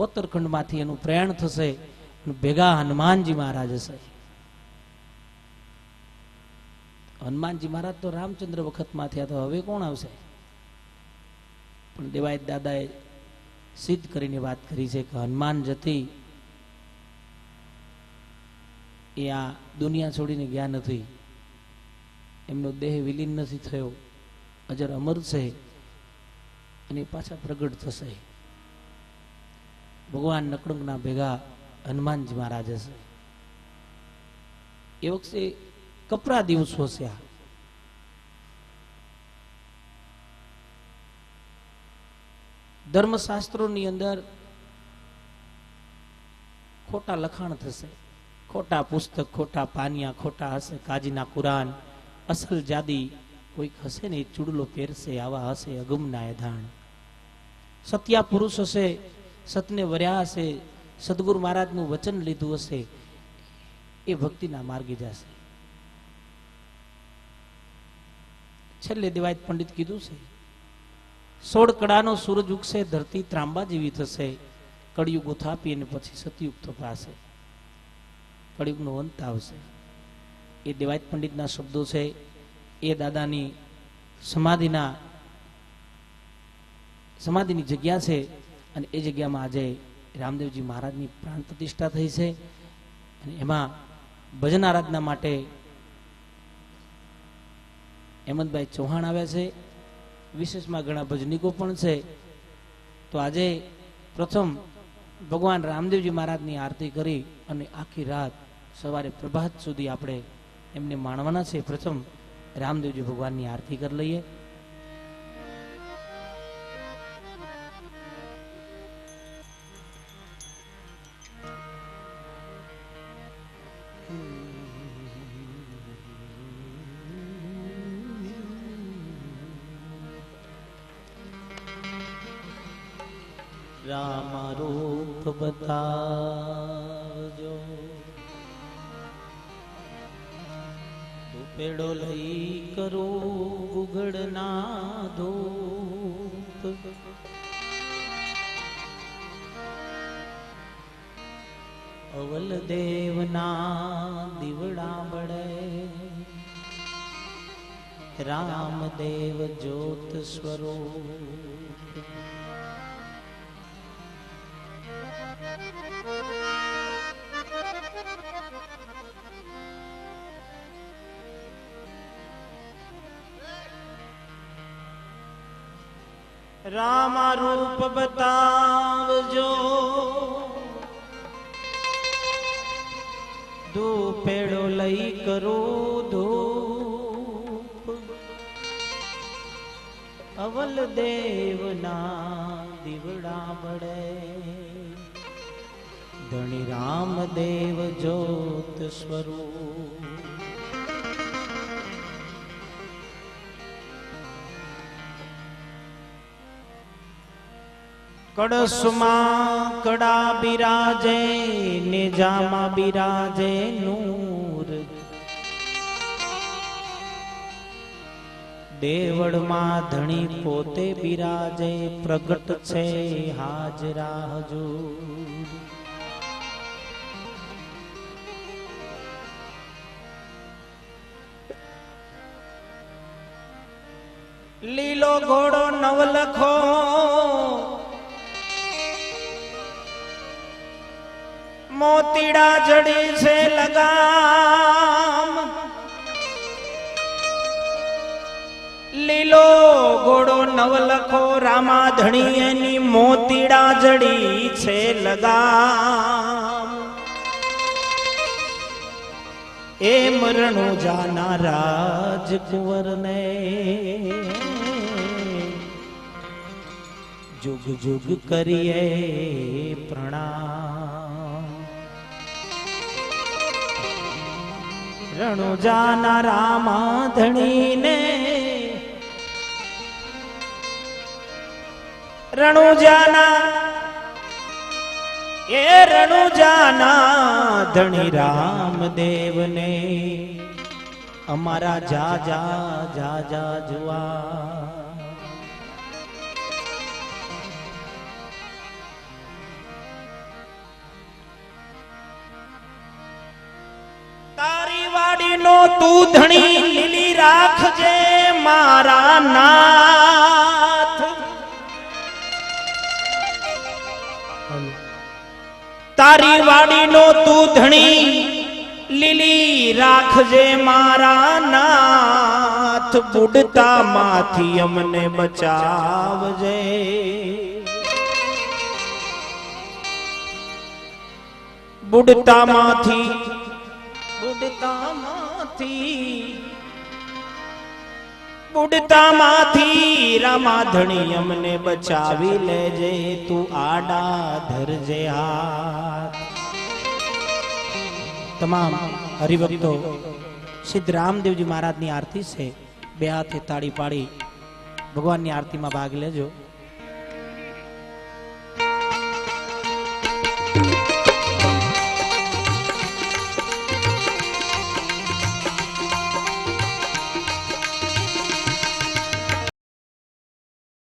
ઉત્તરખંડમાંથી એનું પ્રયાણ થશે ભેગા હનુમાનજી મહારાજ હશે. હનુમાનજી મહારાજ તો રામચંદ્ર વખતમાં થયા તો હવે કોણ આવશે? પણ દેવાયત દાદાએ સિદ્ધ કરીને વાત કરી છે કે હનુમાન જતી એ આ દુનિયા છોડીને ગયા નથી. એમનો દેહ વિલીન નથી થયો. અજર અમર છે અને પાછા પ્રગટ થશે. ભગવાન નકડંગના ભેગા હનુમાનજી મહારાજ હશે. એ વખતે કપરા દિવસો છે આ. ધર્મશાસ્ત્રોની અંદર ખોટા લખાણ થશે. ખોટા પુસ્તક, ખોટા પાનિયા, ખોટા હશે, કાજીના કુરાન, અસલ જાદી કોઈક હશે ને ચૂડલો પહેરશે, આવા હશે અગમના એધાણ. સત્યા પુરુષ હશે સતને વર્યા હશે, સદગુરુ મહારાજનું વચન લીધું હશે, એ ભક્તિના માર્ગે જશે. છેલ્લે દેવાયત પંડિત કીધું છે, સોળ કડાનો સૂરજ ઉગશે, ધરતી ત્રાંબા જેવી થશે, કળિયુગ થાપી અને પછી સતયુગ થપાશે કળિયુગનો અંત આવશે. એ દેવાયત પંડિતના શબ્દો છે, એ દાદાની સમાધિના, સમાધિની જગ્યા છે અને એ જગ્યામાં આજે રામદેવજી મહારાજની પ્રાણ પ્રતિષ્ઠા થઈ છે. અને એમાં ભજન આરાધના માટે હેમંતભાઈ ચૌહાણ આવ્યા છે. વિશેષમાં ઘણા ભજનિકો પણ છે. તો આજે પ્રથમ ભગવાન રામદેવજી મહારાજની આરતી કરી અને આખી રાત સવારે પ્રભાત સુધી આપણે એમને માણવાના છે. પ્રથમ રામદેવજી ભગવાનની આરતી કરી લઈએ. રામ રૂપ બતાવજો. પેડો લઈ કરો ગુગળના ધૂપ. અવલ દેવના દીવડા બળે રામદેવ જ્યોત સ્વરૂપ. રામા રૂપ બતાવજો. ધૂપેડો લઈ કરો ધૂપ. અવલ દેવના દીવડા બળે ધણી રામદેવ જ્યોત સ્વરૂપ. કળશમાં કડા બિરાજે નેજામાં બિરાજે નૂર. દેવળમાં ધણી પોતે બિરાજે, પ્રગટ છે હાજરા હજૂર લીલો ઘોડો નવલખો મોતીડા જડી છે લગામ. લીલો ઘોડો નવલખો રામા ધણી એની મોતીડા જડી છે લગામ. એ મરણો જાના રાજકુંવર ને જુગ જુગ કરીએ પ્રણામ. રણુજાના રામા રણુ રણુજાના એ રણુજાના ધણી રામદેવને. અમારા જા જા જા જા જુવા વાડીનો તું ધણી લીલી રાખજે મારા નાથ. તારી વાડીનો તું ધણી લીલી રાખજે મારા નાથ. બુડતા માંથી અમને બચાવજે. બુડતા માંથી બુડતા માંથી બુડતા માંથી રામા ધણી અમને બચાવી લેજે, તું આડા ધરજે હાથ. તમામ હરિભક્તો, સિદ્ધ રામદેવજી મહારાજની આરતી છે. બે હાથે તાળી પાડી, ભગવાનની આરતીમાં ભાગ લેજો.